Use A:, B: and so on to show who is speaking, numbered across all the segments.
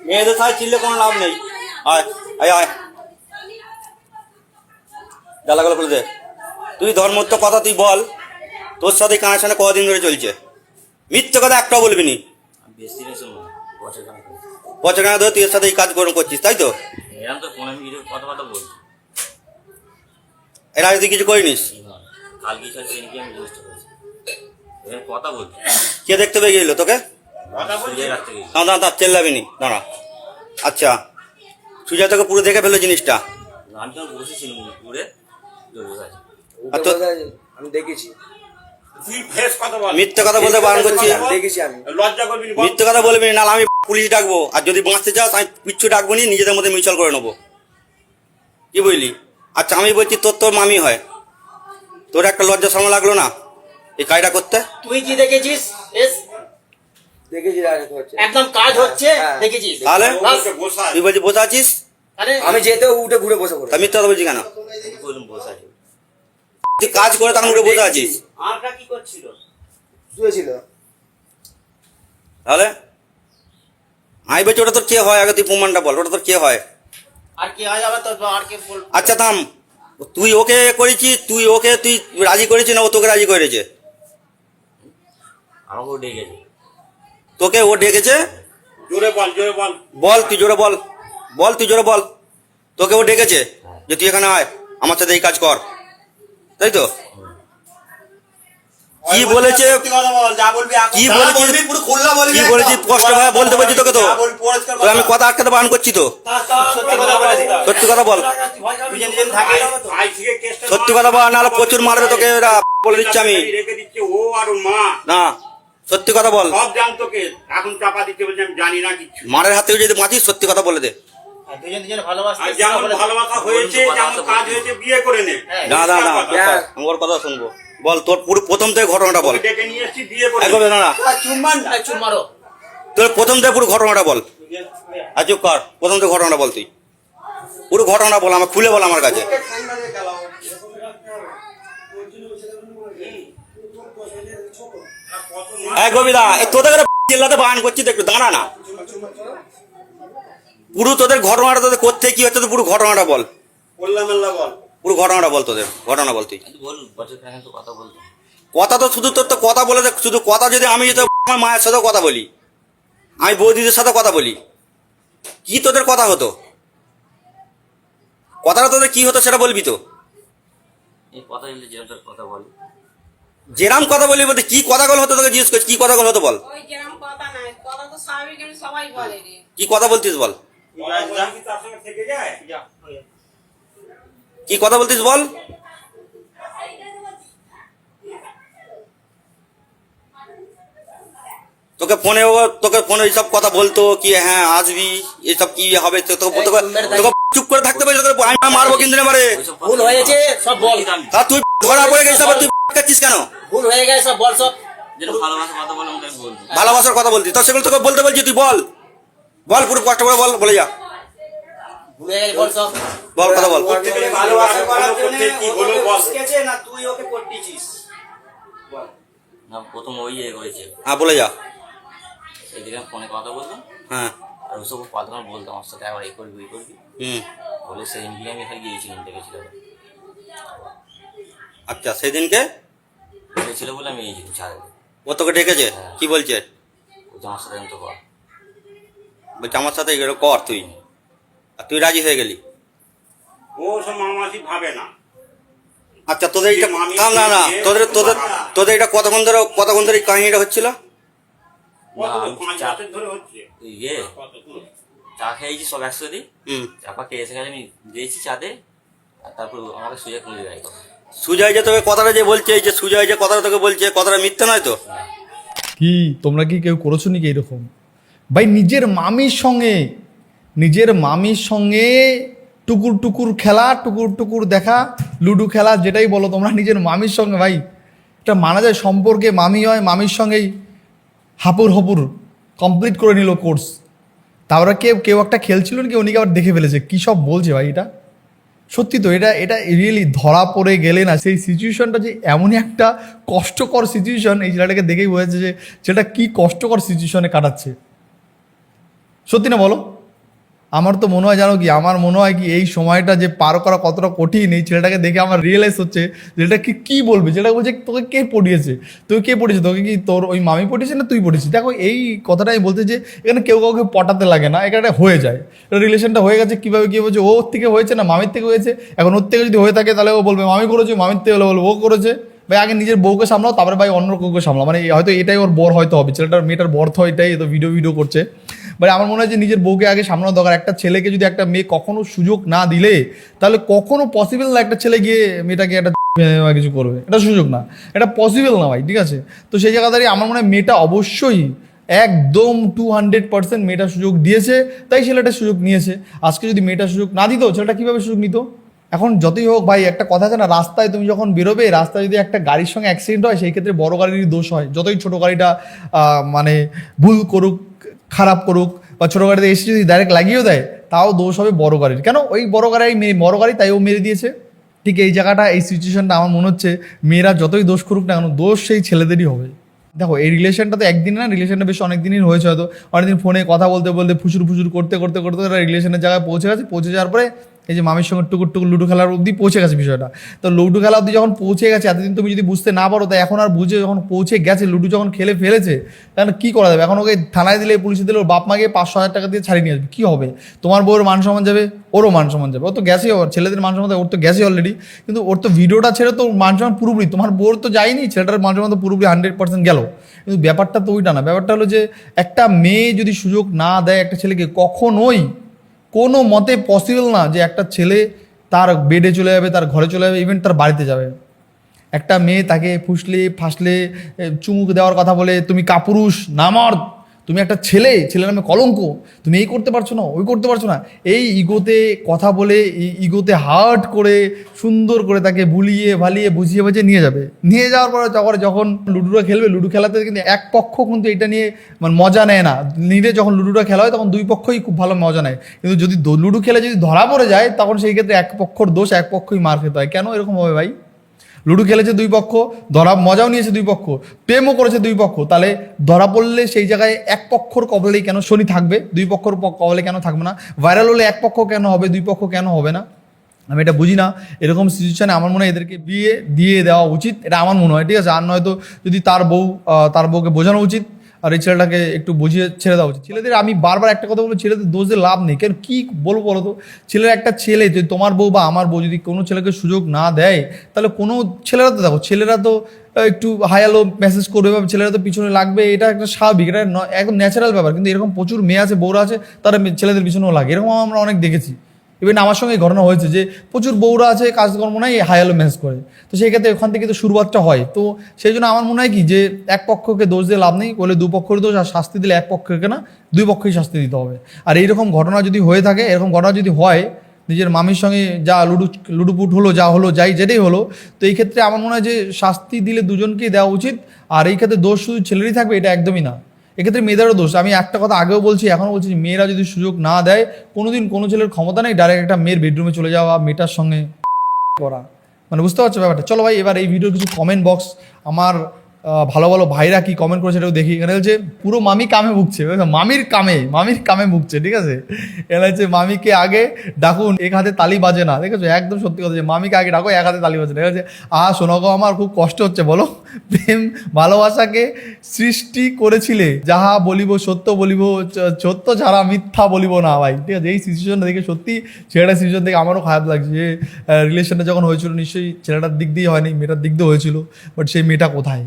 A: মেয়েদের সাথে চিনলে কোনো লাভ নেই। আয় আয় আয়। জ্বালাগুলো খুলে দে। তুই ধর্মত্ব কথা তুই বল। তোর সাথে কানেকশানে কদিন ধরে চলছে। মিথ্যে কথা একটাও বলবি নি।
B: বেশি বছর খানেক হয়েছে।
A: বছর কেনা ধরে তুই এর সাথে এই কাজ গ্রহণ করছিস তাই তো? এর আগে তুই কিছু করিনিস?
B: কথা বলছি।
A: কে দেখতে পেয়ে গেল তোকে?
B: রাখতে গেছি
A: দাঁড়া দাঁড়া চেল্লাবি নি দাঁড়া। আচ্ছা সুজয় তোকে পুরো দেখে ফেলো জিনিসটা।
B: আমি বসেছিলাম পুরে
C: দেখেছি।
A: মিথ্যে কথা বলতে বারণ করছি
D: না।
A: মিথ্যে কথা বলবি না আমি পুলিশ ডাকবো। আর যদি বাঁচতে চাস আমি কিচ্ছু ডাকবো নি নিজেদের মধ্যে মিউচুয়াল করে নেব। কি বুঝলি? আচ্ছা আমি বলছি তোর তোর মামি হয়। তোর একটা লজ্জা সময় লাগল না এই কাজটা করতে?
E: তুই কি দেখেছিস?
C: দেখেছি
E: একদম কাজ হচ্ছে
C: হ্যাঁ।
A: তাহলে?
E: বাস।
D: ওকে বসা
A: তুই বলছি বসে আছিস?
C: আমি যেতেও উঠে ঘুরে বসে পড়ি
A: তা মিথ্যে বলছি কেন?
B: আমি
A: তুই কাজ করে তখন উঠে বসে আছিস।
E: আরটা কি করছিল?
C: শুয়েছিল।
A: তাহলে? আমি বলছি ওটা তোর কে হয়? আগে তুই প্রমাণটা বল ওটা তোর কে হয়?
E: আর কি হয় যাবে তো আর কে বল?
A: আচ্ছা থাম। তুই ওকে করেছিস তুই ওকে তুই রাজি করেছিস না ও তোকে রাজি করেছে?
B: আমাকেও ডেকেছে।
A: তোকে ও ডেকেছে?
D: জোরে বল জোরে বল।
A: বল তুই জোরে বল। বল তুই জোরে বল। তোকে ও ডেকেছে যে তুই এখানে আয় আমার সাথে এই কাজ কর। তাই তো? কি বলেছে কি
D: বলবি
A: কি। বলেছিস কষ্ট ভাবে বলতে বলছি তোকে তো। আমি কথা আটকাতে বারণ করছি তো।
E: সত্যি কথা বলে
A: সত্যি কথা বল। নাহলে প্রচুর মারবে তোকে বলে দিচ্ছি আমি। না। সত্যি কথা বল।
D: সব জানতো কে এখন চাপা দিচ্ছে বলছে আমি জানি না কিছু।
A: মারের হাত থেকে যদি বাঁচিস সত্যি কথা বলে দে।
E: হ্যাঁ।
C: হ্যাঁ।
A: কথা শুনব। বল তোর পুরো প্রথম থেকে ঘটনাটা বল।
E: চুপ মারো।
A: তোর প্রথম থেকে পুরো ঘটনাটা বল। কর প্রথম থেকে ঘটনাটা বল তুই। পুরো ঘটনাটা বল আমার খুলে বল আমার কাছে। কবিতা তোদের করে চিল্লাতে বান করছি তো একটু দাঁড়া না। পুরো তোদের ঘটনাটা তোদের করতে কি হচ্ছে পুরো ঘটনাটা বল।
D: বললাম
A: পুরো ঘটনাটা বল তোদের ঘটনা বল তুই।
B: কিন্তু বল বছর খানেক তো কথা
A: তো শুধু তোর তো কথা বলে শুধু কথা যদি আমি যদি আমার মায়ের সাথে কথা বলি আমি বৌদিদের সাথে কথা বলি কি তোদের কথা হতো? কথাটা তোদের কি হতো সেটা বলবি তো?
B: কথা কথা বল।
A: যেরাম কথা বলি বলতে কি কথাগুলো হতো তোকে জিজ্ঞেস করছি কি হতো
F: কথা নাই কথা তো স্বাভাবিক এমনি সবাই বলে রে।
A: কি কথা বলতিস বল?
D: কি তার সঙ্গে থেকে যায়
A: কি কথা বলতিস বল? তোকে ফোনে ও তোকে ফোনে এইসব কথা বলতো কি হ্যাঁ আসবি এইসব কি হবে তো- তোকে চুপ করে থাকতে পারিস তোকে আমি মারবো কিন্তু এবারে
E: ভুল হয়েছে সব বল।
A: তা তুই ধরা পড়ে গেছিস তুই কাচ্ছিস কেন?
E: ভুল হয়ে গেছে সব বল সব।
B: কথা বললাম বলছি
A: ভালোবাসার কথা বলছিস তো সেগুলো তোকে বলতে বলছি তুই বল। বল পুরো কষ্ট করে বল বলে যা।
E: হয়ে বল
A: কথা বল।
D: ভালোবাসা করার জন্য কি হলো বল।
E: না তুই ওকে পটিছিস
B: না প্রথম ওই ইয়ে করেছে।
A: হ্যাঁ বলে যা।
B: সেদিকে ফোনে কথা বলতাম
A: হ্যাঁ।
B: আর ওসব কথা বলতাম আমার সাথে আবার এই করবি ওই করবি।
A: হুম।
B: বলে সেদিন গিয়ে আমি এখানে গিয়েছিলাম ডেকেছিল
A: আচ্ছা সেদিনকে?
B: ডেকেছিল বলে আমি ছাড়ে
A: ও তোকে ডেকেছে কি বলছে?
B: ও আমার সাথে তো কর।
A: বলছে আমার সাথে এগুলো কর তুই। আর তুই রাজি হয়ে গেলি?
D: ও সব মামাসি ভাবে না।
A: আচ্ছা তোদের এটা থাম না না তোদের তোদের তোদের এটা কতক্ষণ ধরে কতক্ষণ ধরে কাহিনীটা হচ্ছিল?
B: না, আমি
D: পাঁচ
B: চা- ইয়ে। খেয়েছি সব একসাথে।
A: হুম।
B: চাপাকে এসে গেলে আমি দিয়েছি চাঁদে আর তারপর আমাকে সুযোগ খুঁজে দেয়
A: সুজয় যে তোকে কথাটা যে বলছে, এই যে সুজয় যে কথাটা তোকে বলছে, কথাটা মিথ্যে নয় তো?
G: কি, তোমরা কি কেউ করেছ নাকি এরকম? ভাই, নিজের মামির সঙ্গে, নিজের মামির সঙ্গে টুকুর টুকুর খেলা, টুকুর টুকুর দেখা, লুডো খেলা, যেটাই বলো তোমরা, নিজের মামির সঙ্গে, ভাই। এটা মানা যায়, সম্পর্কে মামি হয়, মামির সঙ্গেই হাপুর হপুর কমপ্লিট করে নিল কোর্স তারপরে কেউ কেউ একটা খেলছিল নাকি? উনিকে আবার দেখে ফেলেছে? কী সব বলছে ভাই এটা? সত্যি তো, এটা এটা রিয়েলি ধরা পড়ে গেলে না, সেই সিচুয়েশনটা যে এমনই একটা কষ্টকর সিচুয়েশন এই ছেলেটাকে দেখেই বোঝাচ্ছে যে সেটা কি কষ্টকর সিচুয়েশনে কাটাচ্ছে। সত্যি না বলো? আমার তো মনে হয় জানো কি, আমার মনে হয় কি এই সময়টা যে পার করা কতটা কঠিন, এই ছেলেটাকে দেখে আমার রিয়েলাইজ হচ্ছে এটা কি, কী বলবে? যেটা বলছে, তোকে কে পড়িয়েছে? তোকে কে পড়িয়েছে? তোকে কি তোর ওই মামি পড়িয়েছে না তুই পড়িয়েছিস? দেখো, এই কথাটা আমি বলতে যে এখানে কেউ কাউকে পটাতে লাগে না, এখানে হয়ে যায়। রিলেশনটা হয়ে গেছে, কীভাবে কী বলছে ওর থেকে হয়েছে না মামির থেকে হয়েছে? এখন ওর থেকে যদি হয়ে থাকে, তাহলে ও বলবে, মামি করেছে, মামির থেকে হলে বলবে, ও করেছে। ভাই, আগে নিজের বউকে সামলাও, তারপরে ভাই অন্য কাউকে সামলাও। মানে হয়তো এটাই ওর বর হয়তো হবে, ছেলেটার, মেয়েটার বর্থ এটাই তো ভিডিও ভিডিও করছে। মানে আমার মনে হয় যে নিজের বউকে আগে সামলানো দরকার। একটা ছেলেকে যদি একটা মেয়ে কখনো সুযোগ না দিলে, তাহলে কখনো পসিবল না একটা ছেলে গিয়ে মেয়েটাকে একটা কিছু করবে। এটা সুযোগ না। এটা পসিবল না ভাই, ঠিক আছে? তো সেই জায়গা দাঁড়িয়ে আমার মনে হয় মেয়েটা অবশ্যই একদম টু হান্ড্রেড পার্সেন্ট মেয়েটা সুযোগ দিয়েছে, তাই ছেলেটা সুযোগ নিয়েছে। আজকে যদি মেয়েটা সুযোগ না দিত, ছেলেটা কীভাবে সুযোগ নিত? এখন যতই হোক ভাই, একটা কথা আছে না, রাস্তায় তুমি যখন বেরোবে, রাস্তায় যদি একটা গাড়ির সঙ্গে অ্যাক্সিডেন্ট হয়, সেই ক্ষেত্রে বড় গাড়িরই দোষ হয়। যতই ছোট গাড়িটা মানে ভুল করুক খারাপ করুক বা ছোটো গাড়িতে এসে যদি ডাইরেক্ট লাগিয়েও দেয়, তাও দোষ হবে বড় গাড়ির। কেন? ওই বড় গাড়ি মেয়ে বড় গাড়ি তাই ও মেরে দিয়েছে। ঠিক এই জায়গাটা, এই সিচুয়েশনটা আমার মনে হচ্ছে মেয়েরা যতই দোষ করুক না কেন, দোষ সেই ছেলেদেরই হবে। দেখো, এই রিলেশনটা তো একদিন না রিলেশনটা বেশ অনেক দিনই হয়েছে হয়তো। অনেকদিন ফোনে কথা বলতে বলতে ফুচুর ফুচুর করতে করতে করতে রিলেশনের জায়গায় পৌঁছে গেছে। পৌঁছে যাওয়ার পরে এই যে মামির সঙ্গে টুকুর টুকুর লুডো খেলার অবধি পৌঁছে গেছে বিষয়টা। তো লুডো খেলা অবধি যখন পৌঁছে গেছে, এতদিন তুমি যদি বুঝতে না পারো তাই এখন আর বুঝে যখন পৌঁছে গেছে, লুডো যখন খেলে ফেলেছে, তাহলে কী করা যাবে? এখন ওকে থানায় দিলে, পুলিশে দিলে, ওর বাপ মাকে পাঁচশো হাজার টাকা দিয়ে ছাড়িয়ে নিয়ে আসবে। কী হবে? তোমার বউর মান সম্মান যাবে? ওরও মান সম্মান যাবে। ও তো গেছে, ওর ছেলেদের মান সম্মান, ওর তো গেছে অলরেডি কিন্তু ওর তো ভিডিওটা ছেড়ে তো মান সম্মান পুরোপুরি, তোমার বউর তো যায়নি, ছেলেটার মান সম্মান তো পুরোপুরি হান্ড্রেড পার্সেন্ট গেল। কিন্তু ব্যাপারটা তো ওইটা না। ব্যাপারটা হলো যে, একটা মেয়ে যদি সুযোগ না দেয় একটা ছেলেকে, কখনোই কোনো মতে পসিবল না যে একটা ছেলে তার বেডে চলে যাবে, তার ঘরে চলে যাবে ইভেন তার বাড়িতে যাবে। একটা মেয়ে তাকে ফুসলে, ফাসলে চুমুক দেওয়ার কথা বলে, তুমি কাপুরুষ নামর্দ তুমি একটা ছেলে, ছেলের নামে কলঙ্ক, তুমি এই করতে পারছ না, ওই করতে পারছ না। এই ইগোতে কথা বলে ইগোতে হার্ট করে, সুন্দর করে তাকে বুলিয়ে, ভালিয়ে, বুঝিয়ে বুঝিয়ে নিয়ে যাবে। নিয়ে যাওয়ার পরে যখন যখন লুডুটা খেলবে, লুডু খেলাতে কিন্তু এক পক্ষ কিন্তু এটা নিয়ে মানে মজা নেয় না। নিলে যখন লুডুটা খেলা হয়, তখন দুই পক্ষই খুব ভালো মজা নেয়। কিন্তু যদি লুডু খেলে যদি ধরা পড়ে যায়, তখন সেই ক্ষেত্রে এক পক্ষর দোষ, এক পক্ষই মার খেতে হয়। কেন এরকম হবে ভাই? লুডো খেলেছে দুই পক্ষ, ধরা মজাও নিয়েছে দুই পক্ষ, প্রেমও করেছে দুই পক্ষ, তাহলে ধরা পড়লে সেই জায়গায় এক পক্ষর কবলেই কেন শনি থাকবে? দুই পক্ষর কবলে কেন থাকবে না? ভাইরাল হলে এক পক্ষ কেন হবে, দুই পক্ষ কেন হবে না? আমি এটা বুঝি না। এরকম সিচুয়েশানে আমার মনে হয় এদেরকে বিয়ে দিয়ে দেওয়া উচিত, এটা আমার মনে হয়, ঠিক আছে? আর নয়তো যদি তার বউ তার বউকে বোঝানো উচিত আর এই ছেলেটাকে একটু বুঝিয়ে ছেড়ে দেওয়া উচিত। ছেলেদের আমি বারবার একটা কথা বলব, ছেলেদের দোষ লাভ নেই। কেন কী বলব বলো তো? ছেলের একটা ছেলে, যদি তোমার বউ বা আমার বউ যদি কোনো ছেলেকে সুযোগ না দেয়, তাহলে কোনো ছেলেরা তো দেখো, ছেলেরা তো একটু হায়ালো মেসেজ করবে বা ছেলেরা তো পিছনে লাগবে, এটা একটা স্বাভাবিক, এটা একদম ন্যাচারাল ব্যাপার। কিন্তু এরকম প্রচুর মেয়ে আছে, বউরা আছে, তারা ছেলেদের পিছনেও লাগে। এরকম আমরা অনেক দেখেছি। ইভেন আমার সঙ্গে ঘটনা হয়েছে যে প্রচুর বউরা আছে, কাজকর্ম নাই হায়ালো মেসেজ করে। তো সেই ক্ষেত্রে ওখান থেকে তো শুরুয়াতটা হয়। তো সেই জন্য আমার মনে হয় কি যে এক পক্ষকে দোষ দিয়ে লাভ নেই, বলে দু পক্ষের দোষ, আর শাস্তি দিলে এক পক্ষকে না, দুই পক্ষই শাস্তি দিতে হবে। আর এইরকম ঘটনা যদি হয়ে থাকে, এরকম ঘটনা যদি হয়, নিজের মামির সঙ্গে যা লুডু, লুডুপুট হলো, যা হলো, যাই যেটাই হলো, তো এই ক্ষেত্রে আমার মনে হয় যে শাস্তি দিলে দুজনকেই দেওয়া উচিত, আর এই ক্ষেত্রে দোষ শুধু ছেলেরই থাকবে, এটা একদমই না। এক্ষেত্রে মেয়েদেরও দোষ। আমি একটা কথা আগেও বলছি, এখনও বলছি মেয়েরা যদি সুযোগ না দেয়, কোনোদিন কোনো ছেলের ক্ষমতা নেই ডাইরেক্ট একটা মেয়ের বেডরুমে চলে যাওয়া, মেয়েটার সঙ্গে করা মানে বুঝতে পারছ ব্যাপারটা? চলো ভাই, এবার এই ভিডিওর কিছু কমেন্ট বক্স আমার ভালো ভালো ভাইরা কি কমেন্ট করেছে এটাও দেখি। এখানে হচ্ছে পুরো মামি কামে ভুগছে। মামির কামে মামির কামে ভুগছে। ঠিক আছে? এখানে হচ্ছে, মামিকে আগে ডাকুন, এক হাতে তালি বাজে না। ঠিক আছে? একদম সত্যি কথা যে, মামিকে আগে ডাকো, এক হাতে তালি বাজে না। ঠিক আছে? আহ শোনো গো, আমার খুব কষ্ট হচ্ছে, বলো। প্রেম ভালোবাসাকে সৃষ্টি করেছিলে। যাহা বলিব সত্য বলিব সত্য ছাড়া মিথ্যা বলিব না ভাই। ঠিক আছে? এই সিচুয়েশনটা দেখে সত্যি ছেলেটার সিচুয়েশন দেখে আমারও খারাপ লাগছে যে রিলেশনটা যখন হয়েছিল, নিশ্চয়ই ছেলেটার দিক দিয়ে হয়নি, মেয়েটার দিক দিয়ে হয়েছিল বাট সেই মেয়েটা কোথায়?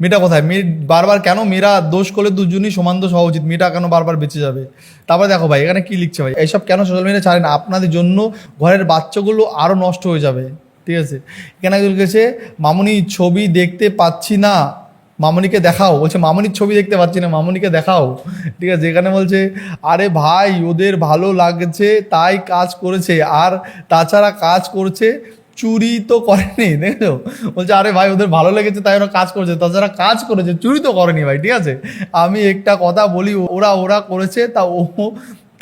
G: মেয়েটা কোথায়? মেয়ে বারবার কেন মেয়েরা দোষ করলে দুজনই সমান দোষ হওয়া উচিত? মেয়েটা কেন বারবার বেঁচে যাবে? তারপর দেখো ভাই, এখানে কি লিখছে ভাই? এইসব কেন সোশ্যাল মিডিয়া ছাড়েন আপনাদের জন্য ঘরের বাচ্চাগুলো আরও নষ্ট হয়ে যাবে। ঠিক আছে? এখানে একজন লিখেছে, মামুনি ছবি দেখতে পাচ্ছি না। মামনিকে দেখাও। বলছে, মামনির ছবি দেখতে পাচ্ছি না, মামনিকে দেখাও। ঠিক আছে? এখানে বলছে, আরে ভাই, ওদের ভালো লাগছে, তাই কাজ করেছে। আর তাছাড়া কাজ করছে চুরি তো করেনি, দেখছ? বলছে, আরে ভাই, ওদের ভালো লেগেছে, তাই ওরা কাজ করেছে। তাছাড়া কাজ করেছে, চুরি তো করেনি ভাই, ঠিক আছে? আমি একটা কথা বলি, ওরা ওরা করেছে, তা ও,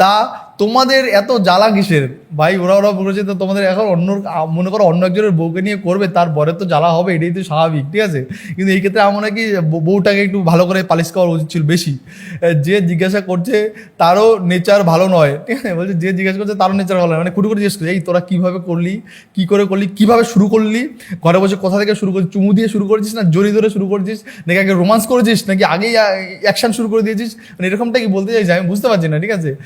G: তা তোমাদের এত জ্বালা কিসের? ভাই, ওরা ওরা বলেছে তো তোমাদের এখন অন্য, মনে করো অন্য একজনের বউকে নিয়ে করবে তার পরে তো জ্বালা হবে, এটাই তো স্বাভাবিক, ঠিক আছে? কিন্তু এই ক্ষেত্রে আমার নাকি বউ- বউটাকে একটু ভালো করে পালিশ করা উচিত ছিল বেশি। যে জিজ্ঞাসা করছে তারও নেচার ভালো নয়, ঠিক আছে? বলছে যে জিজ্ঞাসা করছে তারও নেচার ভালো নয়। মানে খুঁটি করে জিজ্ঞেস করছে, এই, তোরা কীভাবে করলি? কী করে করলি? কীভাবে শুরু করলি? ঘরে বসে কোথা থেকে শুরু করছিস? চুমু দিয়ে শুরু করেছিস না জড়ি ধরে শুরু করেছিস? নাকি আগে রোমান্স করেছিস? নাকি আগেই অ্যাকশন শুরু করে দিয়েছিস? মানে এরকমটা কি বলতে চাইছি? আমি বুঝতে পারছি না, ঠিক আছে?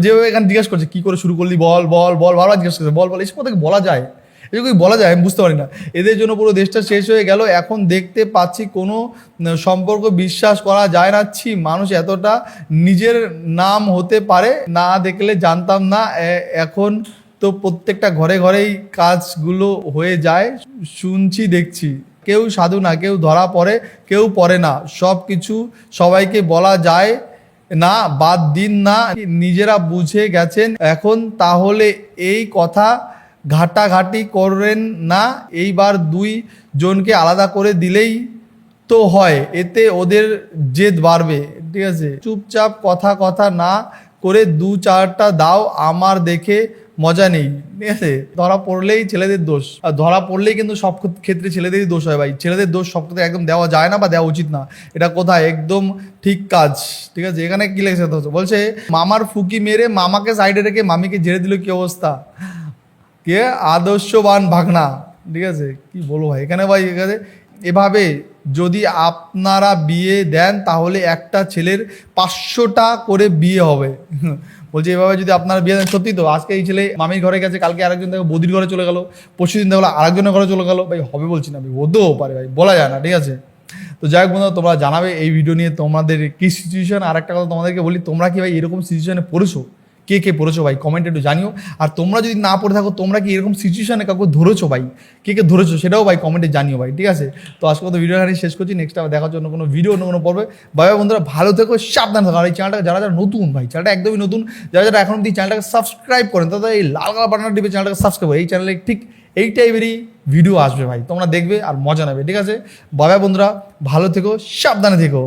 G: যেভাবে এখানে জিজ্ঞেস করছে, কী করে শুরু করলি? বল বল বল। বারবার জিজ্ঞেস করছে, বল বল। এসব কথা বলা যায়? কি বলা যায়, আমি বুঝতে পারি না। এদের জন্য পুরো দেশটা শেষ হয়ে গেল। এখন দেখতে পাচ্ছি কোনো সম্পর্ক বিশ্বাস করা যায় না। ছি, মানুষ এতটা নিজের নাম হতে পারে, না দেখলে জানতাম না। এখন তো প্রত্যেকটা ঘরে ঘরেই কাজগুলো হয়ে যায়। শুনছি, দেখছি। কেউ সাধু না, কেউ ধরা পড়ে, কেউ পড়ে না। সব কিছু সবাইকে বলা যায়। না, বাদ দিন না, নিজেরা বুঝে গেছেন, এখন তাহলে এই কথা ঘাটাঘাটি করেন না, এইবার দুই জনকে আলাদা করে দিলেই তো হয়, এতে ওদের জেদ বাড়বে, ঠিক আছে? চুপচাপ কথা কথা না করে দু চারটা দাও, আমার দেখে মজা নেই, ঠিক আছে? ধরা পড়লেই ছেলেদের দোষ। আর ধরা পড়লেই কিন্তু সব ক্ষেত্রে ছেলেদেরই দোষ হয় ভাই। ছেলেদের দোষ সব ক্ষেত্রে একদম দেওয়া যায় না বা দেওয়া উচিত না। এটা কোথায়? একদম ঠিক কাজ, ঠিক আছে? এখানে কি লেগেছে বলছে, মামার ফুকি মেরে মামাকে সাইডে রেখে মামিকে ঝেড়ে দিল, কি অবস্থা? কে? আদর্শবান ভাগনা, ঠিক আছে? কি বলব ভাই? এখানে ভাই, এখানে এভাবে যদি আপনারা বিয়ে দেন, তাহলে একটা ছেলের পাঁচশোটা করে বিয়ে হবে। বলছে, এভাবে যদি আপনারা বিয়ে দেন, সত্যি তো, আজকে এই ছেলে মামির ঘরে গেছে, কালকে আরেকজন দেখো বদির ঘরে চলে গেল পরশু দিন দেখল আরেকজনের ঘরে চলে গেলো। ভাই, হবে বলছি না, ভাই, হতেও পারে, ভাই, বলা যায় না, ঠিক আছে? তো যাই হোক বন্ধুরা, তোমরা জানাবে এই ভিডিও নিয়ে তোমাদের কি সিচুয়েশন আর একটা কথা তোমাদেরকে বলি, তোমরা কি ভাই এরকম সিচুয়েশনে পড়েছো? কে কে পড়েছো ভাই? কমেন্টে একটু জানিও। আর তোমরা যদি না পড়ে থাকো, তোমরা কি এরকম সিচুয়েশনে কাউকে ধরেছো ভাই? কে কে ধরেছো সেটাও ভাই কমেন্টে জানিও ভাই, ঠিক আছে? তো আজকে তো ভিডিও এখানে শেষ করছি। নেক্সট আবার দেখার জন্য কোনো ভিডিও অন্য কোনো পড়বে ভাই বন্ধুরা, ভালো থেকো, সাবধান থাকো। আর এই চ্যানেলটা যারা যারা নতুন ভাই চ্যানেলটা একদমই নতুন, যারা যারা এখন অব্দি চ্যানেলটাকে সাবস্ক্রাইব করেন, তাদের এই লাল কালার বাটনা টিপে চ্যানেলটাকে সাবস্ক্রাইব এই চ্যানেলে ঠিক এই টাইপেরই ভিডিও আসবে ভাই। তোমরা দেখবে আর মজা নেবে, ঠিক আছে? বাবা বন্ধুরা, ভালো থেকো, সাবধানে থেকো।